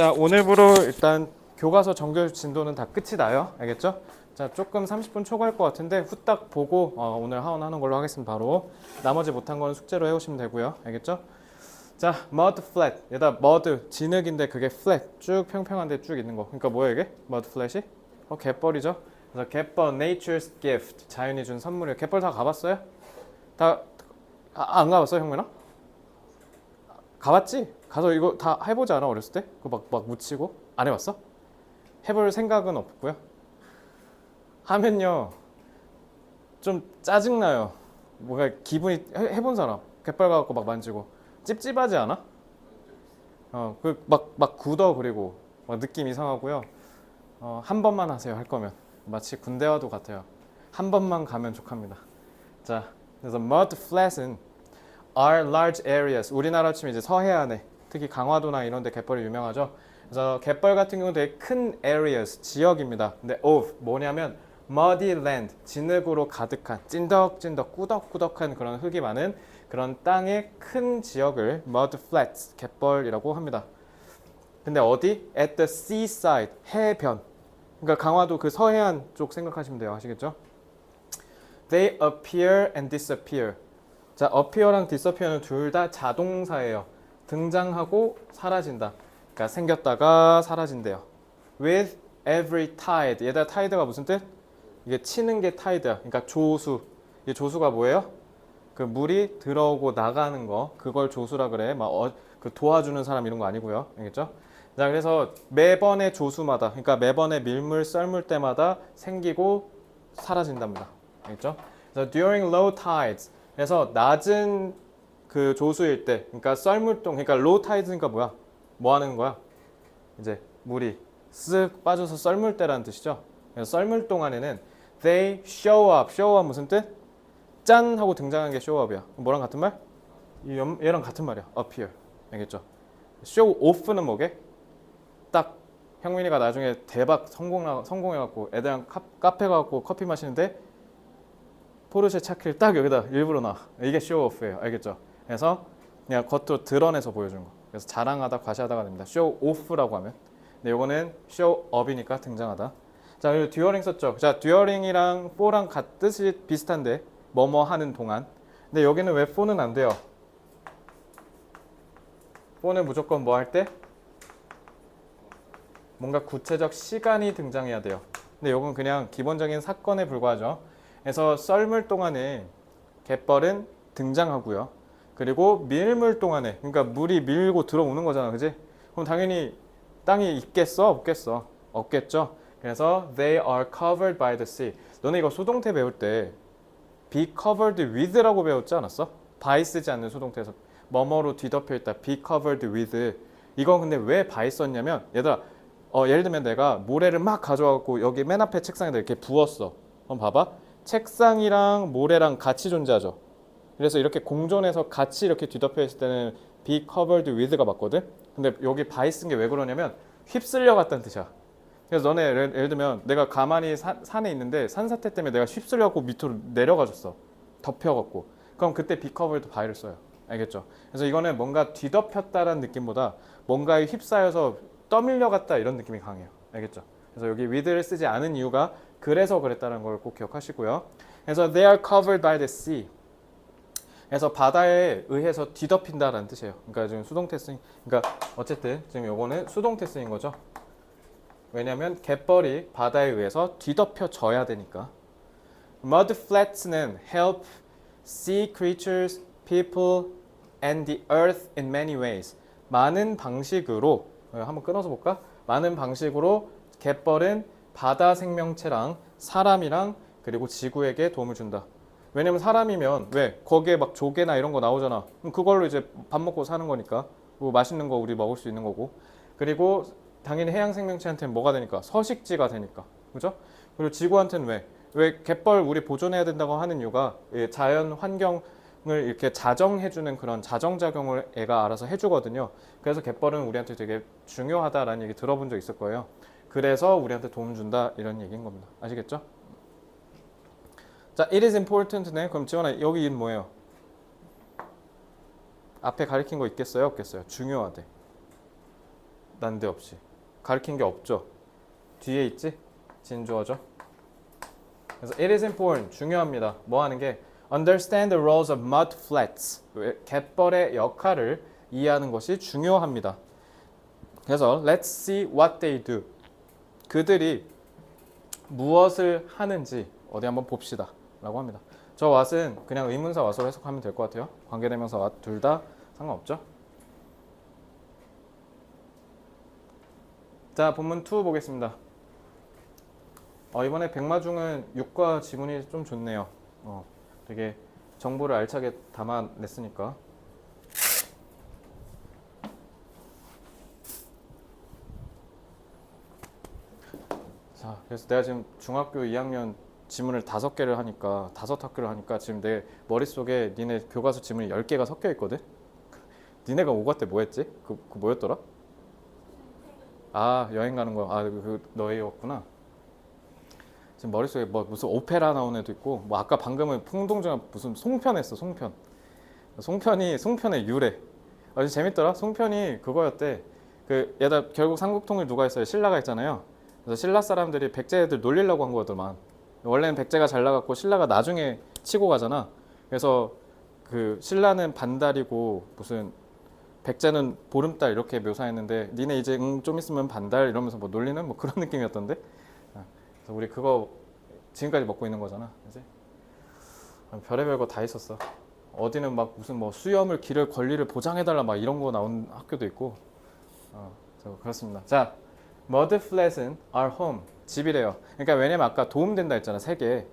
자 오늘부로 일단 교과서 정규 진도는 다 끝이 나요. 알겠죠? 자 조금 30분 초과할 것 같은데 후딱 보고 어, 오늘 하원하는 걸로 하겠습니다. 바로 나머지 못한 거는 숙제로 해오시면 되고요. 알겠죠? 자 mud flat 얘다 mud 진흙인데 그게 flat 쭉 평평한데 쭉 있는 거. 그러니까 뭐야 이게? mud flat이? 어 갯벌이죠. 그래서 갯벌 nature's gift 자연이 준 선물이에요. 갯벌 다 가봤어요? 다 아, 안 가봤어 형민아? 가봤지? 가서 이거 다 해보지 않아 어렸을 때? 그거 막, 막 묻히고 안 해봤어? 해볼 생각은 없고요. 하면요 좀 짜증나요. 뭔가 기분이 해, 해본 사람 갯벌 가갖고 막 만지고 찝찝하지 않아? 어그 막막 굳어 그리고 막 느낌 이상하고요. 어, 한 번만 하세요 할 거면 마치 군대와도 같아요. 한 번만 가면 족합니다. 자 그래서 mud flat은 are large areas. 우리나라 치면 이제 서해안에 특히 강화도나 이런 데 갯벌이 유명하죠. 그래서 갯벌 같은 경우는 되게 큰 areas 지역입니다. 근데 of 뭐냐면 muddy land 진흙으로 가득한 찐덕찐덕 꾸덕꾸덕한 그런 흙이 많은 그런 땅의 큰 지역을 mud flats 갯벌이라고 합니다. 근데 어디? at the seaside 해변. 그러니까 강화도 그 서해안 쪽 생각하시면 돼요. 아시겠죠? They appear and disappear. 자, appear랑 disappear는 둘 다 자동사예요. 등장하고 사라진다. 그러니까 생겼다가 사라진대요. With every tide. 얘들아 tide가 무슨 뜻? 이게 치는 게 tide야. 그러니까 조수. 이 조수가 뭐예요? 그 물이 들어오고 나가는 거. 그걸 조수라 그래. 막 어, 그 도와주는 사람 이런 거 아니고요. 알겠죠? 자, 그래서 매번의 조수마다, 그러니까 매번의 밀물 썰물 때마다 생기고 사라진답니다. 알겠죠? 그래서 during low tides. 그래서 낮은 그 조수일 때, 그러니까 썰물동, 그러니까 low tides니까 뭐야? 뭐 하는 거야? 이제 물이 쓱 빠져서 썰물 때라는 뜻이죠. 썰물 동안에는 they show up. show up 무슨 뜻? 짠 하고 등장하는 게 show up이야. 뭐랑 같은 말? 얘랑 같은 말이야. appear. 알겠죠? show off는 뭐게? 딱 형민이가 나중에 대박 성공 성공해갖고 애들이랑 카, 카페 가갖고 커피 마시는데 포르쉐 차키를 딱 여기다 일부러 놔. 이게 쇼오프예요. 알겠죠? 그래서 그냥 겉으로 드러내서 보여주는 거. 그래서 자랑하다 과시하다가 됩니다. 쇼오프라고 하면. 근데 요거는 쇼업이니까 등장하다. 자, 그리고 듀어링 썼죠. 자, 듀어링이랑 포랑 같 뜻이 비슷한데 뭐뭐 하는 동안. 근데 여기는 왜 포는 안 돼요? 포는 무조건 뭐 할 때? 뭔가 구체적 시간이 등장해야 돼요. 근데 요건 그냥 기본적인 사건에 불과하죠. 그래서 썰물 동안에 갯벌은 등장하고요. 그리고 밀물 동안에 그러니까 물이 밀고 들어오는 거잖아, 그지? 그럼 당연히 땅이 있겠어, 없겠어? 없겠죠. 그래서 they are covered by the sea. 너네 이거 수동태 배울 때 be covered with라고 배웠지 않았어? by 쓰지 않는 수동태에서 뭐뭐로 뒤덮여 있다. be covered with. 이건 근데 왜 by 썼냐면 얘들아 어, 예를 들면 내가 모래를 막 가져와갖고 여기 맨 앞에 책상에다 이렇게 부었어. 한번 봐봐. 책상이랑 모래랑 같이 존재하죠. 그래서 이렇게 공존해서 같이 이렇게 뒤덮여 있을 때는 be covered with가 맞거든. 근데 여기 by 쓴 게 왜 그러냐면 휩쓸려 갔다는 뜻이야. 그래서 너네 예를, 예를 들면 내가 가만히 산, 산에 있는데 산사태 때문에 내가 휩쓸려 갖고 밑으로 내려가졌어. 덮여 갖고. 그럼 그때 be covered by를 써요. 알겠죠? 그래서 이거는 뭔가 뒤덮였다라는 느낌보다 뭔가에 휩싸여서 떠밀려 갔다 이런 느낌이 강해요. 알겠죠? 그래서 여기 with를 쓰지 않은 이유가 그래서 그랬다는 걸 꼭 기억하시고요. 그래서 they are covered by the sea. 그래서 바다에 의해서 뒤덮인다라는 뜻이에요. 그러니까 지금 수동태 쓰인 그러니까 어쨌든 지금 요거는 수동태 쓰인 거죠. 왜냐하면 갯벌이 바다에 의해서 뒤덮여져야 되니까. Mud flats는 help sea creatures, people, and the earth in many ways. 많은 방식으로 어, 한번 끊어서 볼까? 많은 방식으로 갯벌은 바다 생명체랑 사람이랑 그리고 지구에게 도움을 준다. 왜냐면 사람이면 왜 거기에 막 조개나 이런 거 나오잖아. 그럼 그걸로 이제 밥 먹고 사는 거니까 뭐 맛있는 거 우리 먹을 수 있는 거고. 그리고 당연히 해양 생명체한테는 뭐가 되니까 서식지가 되니까. 그죠? 그리고 지구한테는 왜? 왜 갯벌 우리 보존해야 된다고 하는 이유가 이 자연 환경을 이렇게 자정해주는 그런 자정작용을 애가 알아서 해주거든요. 그래서 갯벌은 우리한테 되게 중요하다라는 얘기 들어본 적 있을 거예요. 그래서 우리한테 도움 준다 이런 얘기인 겁니다. 아시겠죠? 자, it is important네. 그럼 지원아 여기 인 뭐예요? 앞에 가리킨 거 있겠어요? 없겠어요? 중요하대. 난데없이 가르친 게 없죠. 뒤에 있지? 진주어죠. 그래서 it is important 중요합니다. 뭐 하는 게 understand the roles of mud flats 왜- 갯벌의 역할을 이해하는 것이 중요합니다. 그래서 let's see what they do. 그들이 무엇을 하는지 어디 한번 봅시다 라고 합니다. 저 what은 그냥 의문사 what으로 해석하면 될 것 같아요. 관계대명사 what 둘다 상관없죠. 자 본문 2 보겠습니다. 어, 이번에 백마중은 6과 지문이 좀 좋네요. 어, 되게 정보를 알차게 담아냈으니까. 자, 그래서 내가 지금 중학교 2학년 지문을 다섯 개를 하니까 다섯 학교를 하니까 지금 내 머릿속에 니네 교과서 지문이 10개가 섞여 있거든. 니네가 5과 때뭐 했지? 그, 그 뭐였더라? 아, 여행 가는 거. 아, 그, 그 너희였구나. 지금 머릿속에 뭐 무슨 오페라 나온 애도 있고 뭐 아까 방금은 풍동중 무슨 송편 했어 송편 송편이 송편의 유래 아주 재밌더라 송편이 그거였대 그 얘다 결국 삼국통일 누가 했어요 신라가 했잖아요 그래서 신라 사람들이 백제 애들 놀리려고 한 거더만 원래는 백제가 잘 나갔고 신라가 나중에 치고 가잖아 그래서 그 신라는 반달이고 무슨 백제는 보름달 이렇게 묘사했는데 니네 이제 응, 좀 있으면 반달 이러면서 뭐 놀리는 뭐 그런 느낌이었던데 그래서 우리 그거 지금까지 먹고 있는 거잖아, 그지? 별의별 거 다 있었어. 어디는 막 무슨 뭐 수염을 기를 권리를 보장해달라 막 이런 거 나온 학교도 있고. 어, 그렇습니다. 자, mud flat은 our home 집이래요. 그러니까 왜냐면 아까 도움된다 했잖아, 세 개.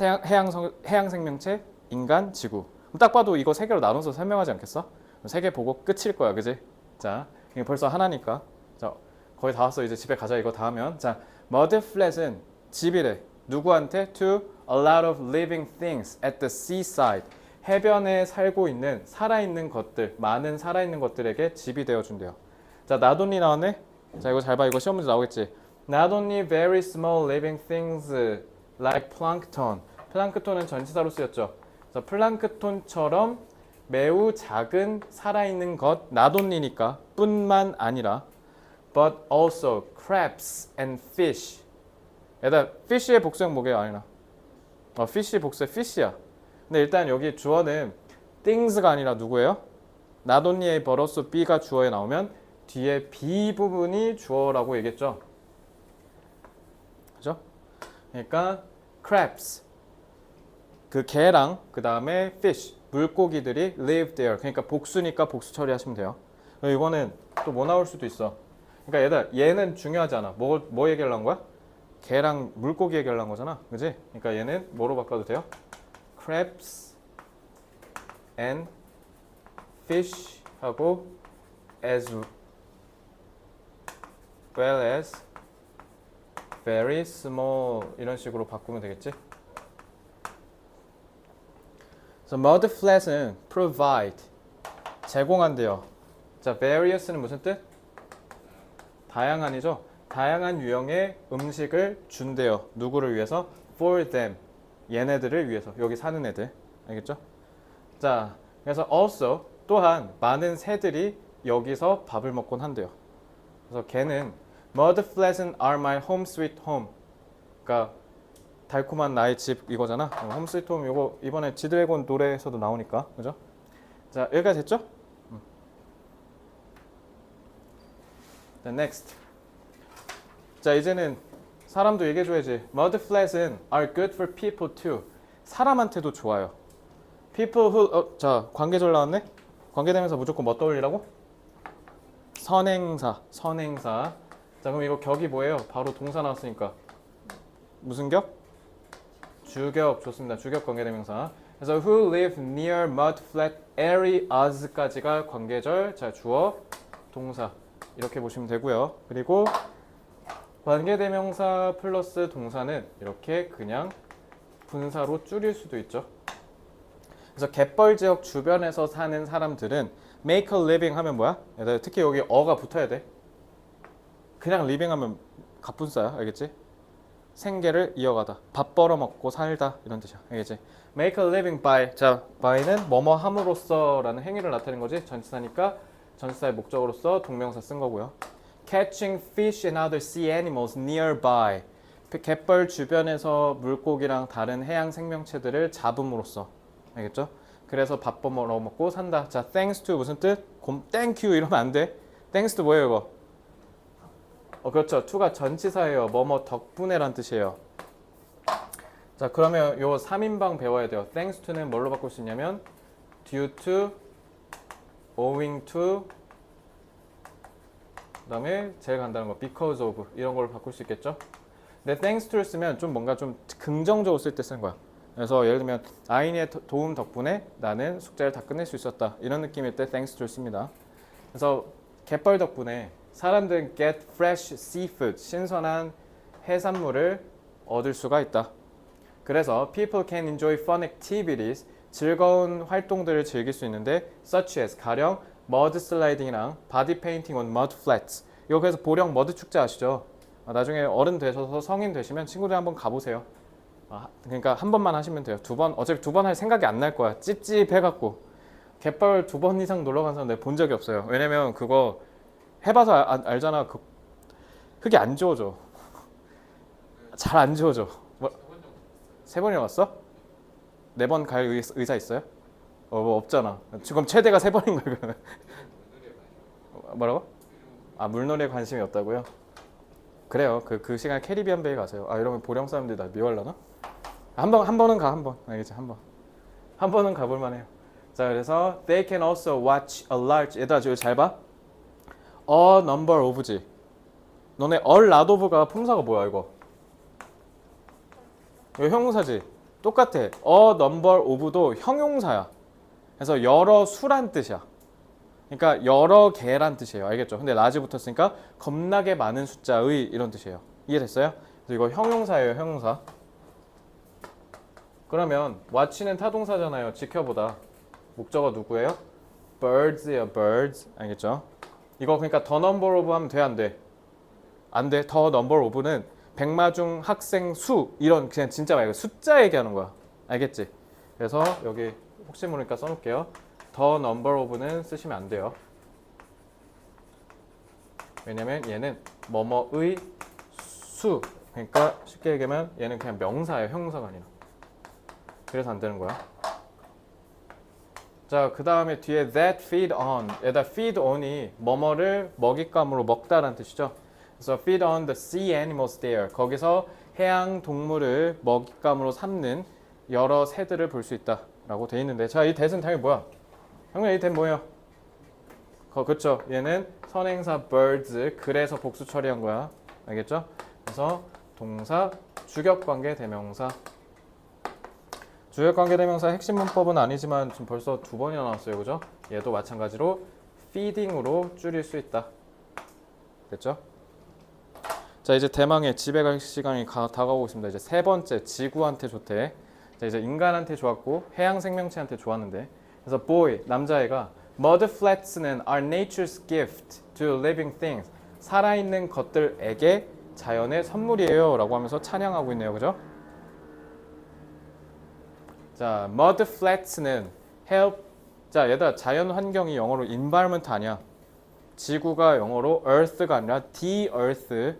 해양, 해양, 생명체, 인간, 지구. 딱 봐도 이거 세 개로 나눠서 설명하지 않겠어? 세 개 보고 끝일 거야, 그지? 자, 이게 벌써 하나니까. 자, 거의 다 왔어. 이제 집에 가자. 이거 다 하면. 자, mud flat은 집이래. 누구한테? To a lot of living things at the seaside. 해변에 살고 있는 살아있는 것들, 많은 살아있는 것들에게 집이 되어준대요. 자, only 나왔네. 자, 이거 잘 봐. 이거 시험 문제 나오겠지. Not only very small living things like plankton. 플랑크톤은 전치사로 쓰였죠. 그래서 플랑크톤처럼 매우 작은 살아있는 것, not only니까 뿐만 아니라 but also crabs and fish. 얘다 fish의 복수형 뭐게요? 아니나. 어, fish 복수의 fish야. 근데 일단 여기 주어는 things가 아니라 누구예요? not only의 벌어서 be가 주어에 나오면 뒤에 be 부분이 주어라고 얘기했죠. 그죠? 그러니까 crabs 그 개랑 그 다음에 fish 물고기들이 live there. 그러니까 복수니까 복수 처리하시면 돼요. 이거는 또 뭐 나올 수도 있어. 그러니까 얘들 얘는 중요하지 않아. 뭐, 뭐 얘기하려는 거야? 개랑 물고기 얘기하려는 거잖아. 그지? 그러니까 얘는 뭐로 바꿔도 돼요? crabs and fish 하고 as well as very small 이런 식으로 바꾸면 되겠지? So mud flat은 provide 제공한대요. 자, various는 무슨 뜻? 다양한이죠. 다양한 유형의 음식을 준대요. 누구를 위해서? For them. 얘네들을 위해서. 여기 사는 애들. 알겠죠? 자, 그래서 also 또한 많은 새들이 여기서 밥을 먹곤 한대요. 그래서 걔는 Mud flat은 are my home sweet home. 그러니까 달콤한 나의 집 이거잖아. 어, 홈 스위트 홈 이거 이번에 지드래곤 노래에서도 나오니까. 그죠? 자, 여기까지 됐죠? 음. 자, next. 자, 이제는 사람도 얘기해 줘야지. Mud flat은 are good for people too. 사람한테도 좋아요. people who 어, 자, 관계절 나왔네. 관계되면서 무조건 뭐 떠올리라고? 선행사, 선행사. 자, 그럼 이거 격이 뭐예요? 바로 동사 나왔으니까. 무슨 격? 주격 좋습니다. 주격 관계대명사. 그래서 who live near mud flat areas까지가 관계절. 자 주어 동사 이렇게 보시면 되고요. 그리고 관계대명사 플러스 동사는 이렇게 그냥 분사로 줄일 수도 있죠. 그래서 갯벌 지역 주변에서 사는 사람들은 make a living 하면 뭐야? 특히 여기 어가 붙어야 돼. 그냥 living 하면 갑분싸야. 알겠지? 생계를 이어가다. 밥 벌어 먹고 살다 이런 뜻이야. 알겠지? Make a living by 자 by는 뭐뭐 함으로써라는 행위를 나타내는 거지. 전치사니까 전치사의 목적으로서 동명사 쓴 거고요. catching fish and other sea animals nearby. 그 갯벌 주변에서 물고기랑 다른 해양 생명체들을 잡음으로써 알겠죠? 그래서 밥 벌어 먹고 산다. 자, thanks to 무슨 뜻? 곰, thank you 이러면 안 돼. thanks to 뭐예요, 이거? 어, 그렇죠. to가 전치사예요. 뭐뭐 덕분에란 뜻이에요. 자, 그러면 요 3인방 배워야 돼요. thanks to는 뭘로 바꿀 수 있냐면 due to, owing to, 그 다음에 제일 간단한 거 because of 이런 걸로 바꿀 수 있겠죠? 근데 thanks to를 쓰면 좀 뭔가 좀 긍정적으로 쓸 때 쓰는 거야. 그래서 예를 들면 아인의 도- 도움 덕분에 나는 숙제를 다 끝낼 수 있었다. 이런 느낌일 때 thanks to를 씁니다. 그래서 갯벌 덕분에 사람들은 get fresh seafood, 신선한 해산물을 얻을 수가 있다. 그래서 people can enjoy fun activities, 즐거운 활동들을 즐길 수 있는데 such as 가령 mud sliding이랑 body painting on mud flats. 그래서 보령 머드 축제 아시죠? 아, 나중에 어른 되셔서 성인 되시면 친구들 한번 가보세요. 아, 그러니까 한 번만 하시면 돼요. 두 번, 어차피 두 번 할 생각이 안 날 거야. 찝찝해갖고. 갯벌 두 번 이상 놀러 간 사람 내가 본 적이 없어요. 왜냐면 그거 해봐서 알, 알잖아. 그 흙이 안 지워져. 잘 안 지워져. 뭐, 세 번이나 왔어? 네 번 갈 의사 있어요? 어, 뭐 없잖아. 지금 최대가 세 번인 거야. 그러면. 뭐라고? 아 물놀이에 관심이 없다고요? 그래요. 그, 그 시간에 캐리비안 베이 가세요. 아 이러면 보령 사람들이 나 미워하려나? 한 번 한 번은 가 한 번. 알겠지 한 번. 한 번은 가볼 만 해요. 자 그래서 they can also watch a large. 얘들아 저기 잘 봐. A number of지. 너네 a lot of가 품사가 뭐야 이거? 이거 형용사지. 똑같아. a number of도 형용사야. 그래서 여러 수란 뜻이야. 그러니까 여러 개란 뜻이에요. 알겠죠? 근데 라지 붙었으니까 겁나게 많은 숫자의 이런 뜻이에요. 이해됐어요? 그래서 이거 형용사예요, 형용사. 그러면 watch는 타동사잖아요. 지켜보다. 목적어 누구예요? birds예요, birds. 알겠죠? 이거 그러니까 the number of 하면 돼, 안 돼? 안 돼. the number of는 백마중 학생 수 이런 그냥 진짜 말고 숫자 얘기하는 거야. 알겠지? 그래서 여기 혹시 모르니까 써놓을게요. the number of는 쓰시면 안 돼요. 왜냐면 얘는 뭐뭐의 수. 그러니까 쉽게 얘기하면 얘는 그냥 명사예요. 형용사가 아니라. 그래서 안 되는 거야. 자, 그 다음에 뒤에 that feed on. 얘다 feed on이 뭐뭐를 먹잇감으로 먹다라는 뜻이죠. 그래서 feed on the sea animals there. 거기서 해양 동물을 먹잇감으로 삼는 여러 새들을 볼 수 있다라고 돼 있는데, 자, 이 대은 당연히 뭐야? 형님 이대 뭐예요? 거 그쵸? 얘는 선행사 birds 그래서 복수 처리한 거야. 알겠죠? 그래서 동사 주격관계 대명사 주격관계 대명사 핵심 문법은 아니지만 지금 벌써 두 번이나 나왔어요. 그죠? 얘도 마찬가지로 feeding으로 줄일 수 있다. 됐죠? 자 이제 대망의 집에 갈 시간이 가, 다가오고 있습니다. 이제 세 번째 지구한테 좋대. 자 이제 인간한테 좋았고 해양 생명체한테 좋았는데 그래서 boy 남자애가 mud flats는 are nature's gift to living things 살아있는 것들에게 자연의 선물이에요라고 하면서 찬양하고 있네요. 그죠? 자 mud flats는 help 자 얘들아 자연 환경이 영어로 environment 아니야. 지구가 영어로 earth가 아니라 the earth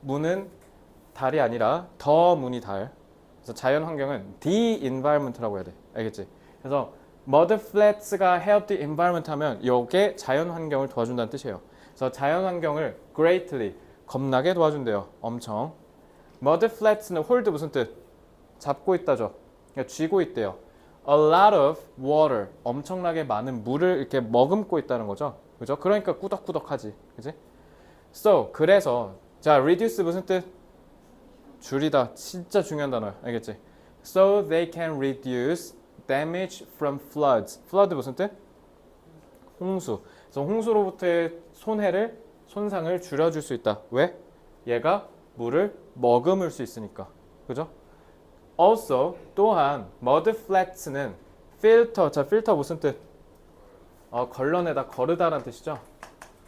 문은 달이 아니라 더 문이 달. 그래서 자연 환경은 the environment라고 해야 돼. 알겠지? 그래서 mud flats가 help the environment 하면 이게 자연 환경을 도와준다는 뜻이에요. 그래서 자연 환경을 greatly 겁나게 도와준대요. 엄청. mud flats는 hold 무슨 뜻? 잡고 있다죠. 그러니까 쥐고 있대요. A lot of water 엄청나게 많은 물을 이렇게 머금고 있다는 거죠. 그죠? 그러니까 꾸덕꾸덕하지. 그지? So 그래서 자 reduce 무슨 뜻? 줄이다. 진짜 중요한 단어야. 알겠지? So they can reduce damage from floods. flood 무슨 뜻? 홍수. 그래서 홍수로부터의 손해를 손상을 줄여줄 수 있다. 왜? 얘가 물을 머금을 수 있으니까. 그죠? Also 또한 mud flats는 filter. 자 필터 무슨 뜻? 어, 걸러내다 거르다라는 뜻이죠.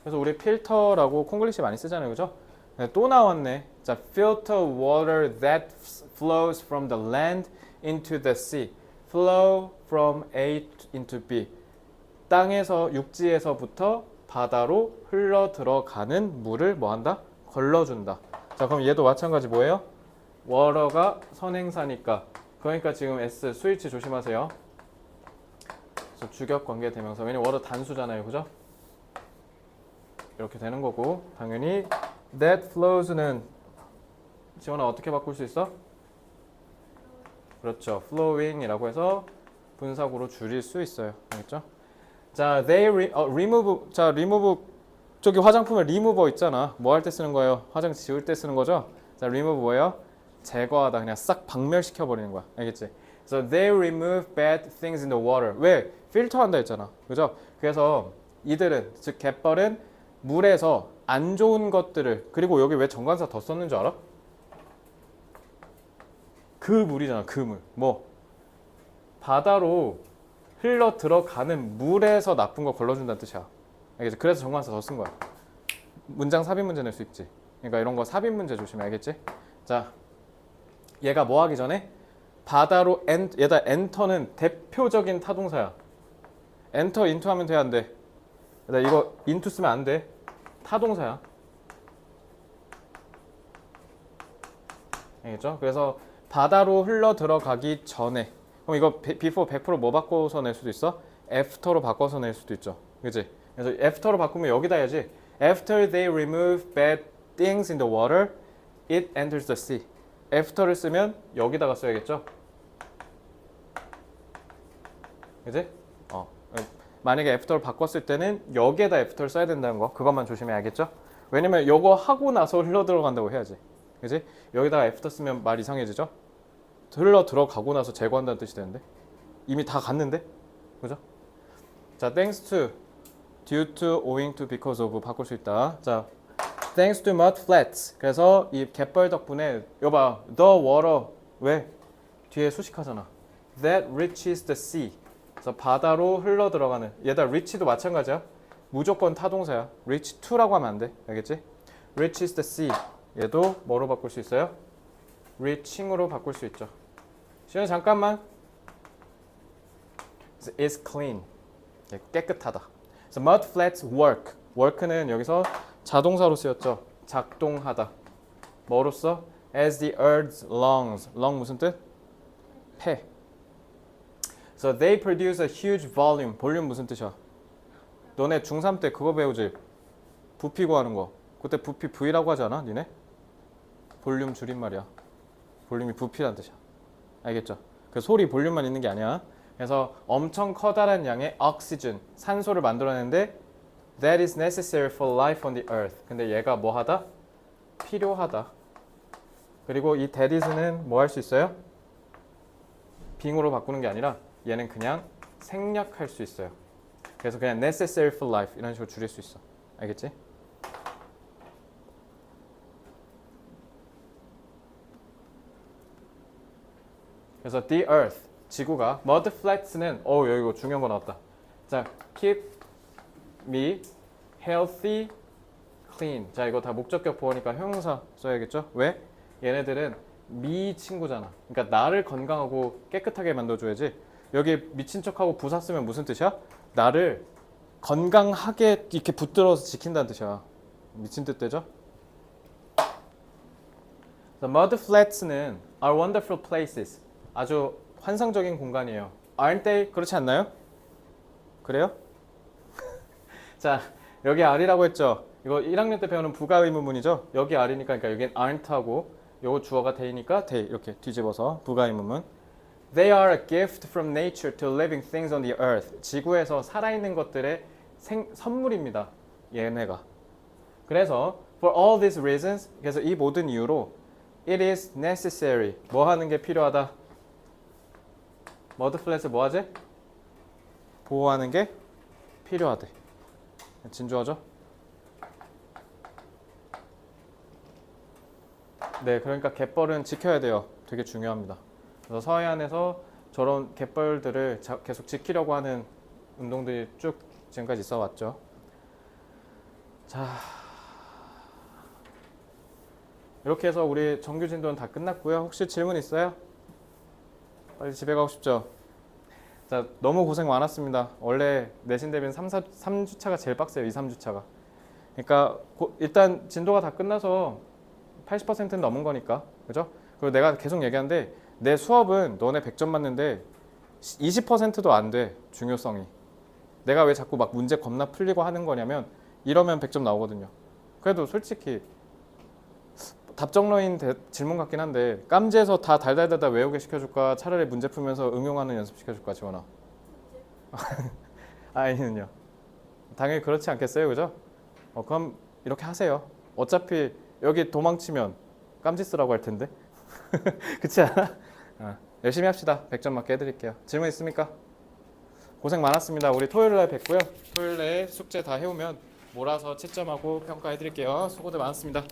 그래서 우리 필터라고 콩글리시 많이 쓰잖아요, 그죠? 네, 또 나왔네. 자, filter water that flows from the land into the sea. flow from A into B. 땅에서 육지에서부터 바다로 흘러 들어가는 물을 뭐 한다? 걸러준다. 자, 그럼 얘도 마찬가지 뭐예요? 워러가 선행사니까 그러니까 지금 S 스위치 조심하세요. 그래서 주격 관계 대명사. 왜냐면 워러 단수잖아요, 그죠? 이렇게 되는 거고 당연히 that flows는 지원아 어떻게 바꿀 수 있어? 그렇죠. flowing이라고 해서 분사구로 줄일 수 있어요. 알겠죠? 자, they re, 어, remove 자, remove 저기 화장품에 remover 있잖아. 뭐 할 때 쓰는 거예요? 화장 지울 때 쓰는 거죠? 자, remove 뭐예요? 제거하다 그냥 싹 박멸시켜 버리는 거야. 알겠지? So they remove bad things in the water. 왜? 필터한다 했잖아. 그죠? 그래서 이들은 즉 갯벌은 물에서 안 좋은 것들을 그리고 여기 왜 정관사 더 썼는 줄 알아? 그 물이잖아. 그 물. 뭐 바다로 흘러 들어가는 물에서 나쁜 거 걸러준다는 뜻이야. 알겠지? 그래서 정관사 더 쓴 거야. 문장 삽입 문제 낼 수 있지. 그러니까 이런 거 삽입 문제 조심해. 알겠지? 자, 얘가 뭐 하기 전에 바다로 엔 얘다 엔터는 대표적인 타동사야. 엔터 인투 하면 돼안 돼? 나 이거 인투 쓰면 안 돼. 타동사야. 알겠죠? 그래서 바다로 흘러 들어가기 전에 그럼 이거 비- before 100%뭐 바꿔서 낼 수도 있어? after로 바꿔서 낼 수도 있죠. 그지? 그래서 after로 바꾸면 여기다 해야지. After they remove bad things in the water, it enters the sea. After를 쓰면 여기다가 써야겠죠? 그지? 어. 만약에 after를 바꿨을 때는 여기에다 after를 써야 된다는 거 그것만 조심해야겠죠? 왜냐면 이거 하고 나서 흘러 들어간다고 해야지. 그지? 여기다가 after 쓰면 말 이상해지죠? 흘러 들어가고 나서 제거한다는 뜻이 되는데 이미 다 갔는데 그죠? 자, thanks to, due to, owing to, because of 바꿀 수 있다. 자, thanks to mud flats. 그래서 이 갯벌 덕분에 여봐, the water 왜 뒤에 수식하잖아. That reaches the sea. 그래서 바다로 흘러 들어가는 얘다 reach도 마찬가지야. 무조건 타동사야. reach to라고 하면 안 돼. 알겠지? reaches the sea. 얘도 뭐로 바꿀 수 있어요? reaching으로 바꿀 수 있죠. 시현 잠깐만. is clean. 예, 깨끗하다. 그래서 mud flats work. work는 여기서 자동사로 쓰였죠. 작동하다. 뭐로써? as the earth's lungs. lung 무슨 뜻? 폐. So they produce a huge volume. 볼륨 무슨 뜻이야? 너네 중3 때 그거 배우지? 부피 구하는 거. 그때 부피 V라고 하지 않아? 니네? 볼륨 줄임말이야. 볼륨이 부피란 뜻이야. 알겠죠? 그 소리 볼륨만 있는 게 아니야. 그래서 엄청 커다란 양의 oxygen, 산소를 만들어내는데 that is necessary for life on the earth. 근데 얘가 뭐 하다? 필요하다. 그리고 이 that is는 뭐 할 수 있어요? 빙으로 바꾸는 게 아니라 얘는 그냥 생략할 수 있어요. 그래서 그냥 necessary for life 이런 식으로 줄일 수 있어. 알겠지? 그래서 the earth 지구가 mud flats는 어 여기 이거 중요한 거 나왔다. 자, keep me healthy, clean. 자, 이거 다 목적격 보호니까 형용사 써야겠죠? 왜? 얘네들은 미 친구잖아. 그러니까 나를 건강하고 깨끗하게 만들어줘야지. 여기 미친 척하고 부사 쓰면 무슨 뜻이야? 나를 건강하게 이렇게 붙들어서 지킨다는 뜻이야. 미친 뜻 되죠? The mud flats는 are wonderful places. 아주 환상적인 공간이에요. Aren't they? 그렇지 않나요? 그래요? 자, 여기 are이라고 했죠. 이거 1학년 때 배우는 부가 의문문이죠. 여기 are니까 그러니까 여긴 aren't 하고 요거 주어가 they니까 they 이렇게 뒤집어서 부가 의문문. They are a gift from nature to living things on the earth. 지구에서 살아있는 것들의 생, 선물입니다. 얘네가. 그래서 for all these reasons 그래서 이 모든 이유로 it is necessary 뭐 하는 게 필요하다. 머드 플랫을 뭐 하지? 보호하는 게 필요하대. 진주어죠? 네, 그러니까 갯벌은 지켜야 돼요. 되게 중요합니다. 그래서 서해안에서 저런 갯벌들을 자- 계속 지키려고 하는 운동들이 쭉 지금까지 있어 왔죠. 자, 이렇게 해서 우리 정규 진도는 다 끝났고요. 혹시 질문 있어요? 빨리 집에 가고 싶죠? 자, 너무 고생 많았습니다. 원래 내신 대비는 3, 4, 3주차가 제일 빡세요. 2, 3주차가. 그러니까 고- 일단 진도가 다 끝나서 80%는 넘은 거니까. 그죠? 그리고 내가 계속 얘기하는데 내 수업은 너네 100점 맞는데 20%도 안 돼. 중요성이. 내가 왜 자꾸 막 문제 겁나 풀리고 하는 거냐면 이러면 100점 나오거든요. 그래도 솔직히 답정러인 대- 질문 같긴 한데 깜지에서 다 달달달달 외우게 시켜줄까? 차라리 문제 풀면서 응용하는 연습 시켜줄까 지원아? 아이는요. 당연히 그렇지 않겠어요 그죠? 어, 그럼 이렇게 하세요. 어차피 여기 도망치면 깜지 쓰라고 할 텐데. 그렇지 않아? 어, 열심히 합시다. 100점 맞게 해드릴게요. 질문 있습니까? 고생 많았습니다. 우리 토요일 날 뵙고요. 토요일에 숙제 다 해오면 몰아서 채점하고 평가해드릴게요. 수고들 많았습니다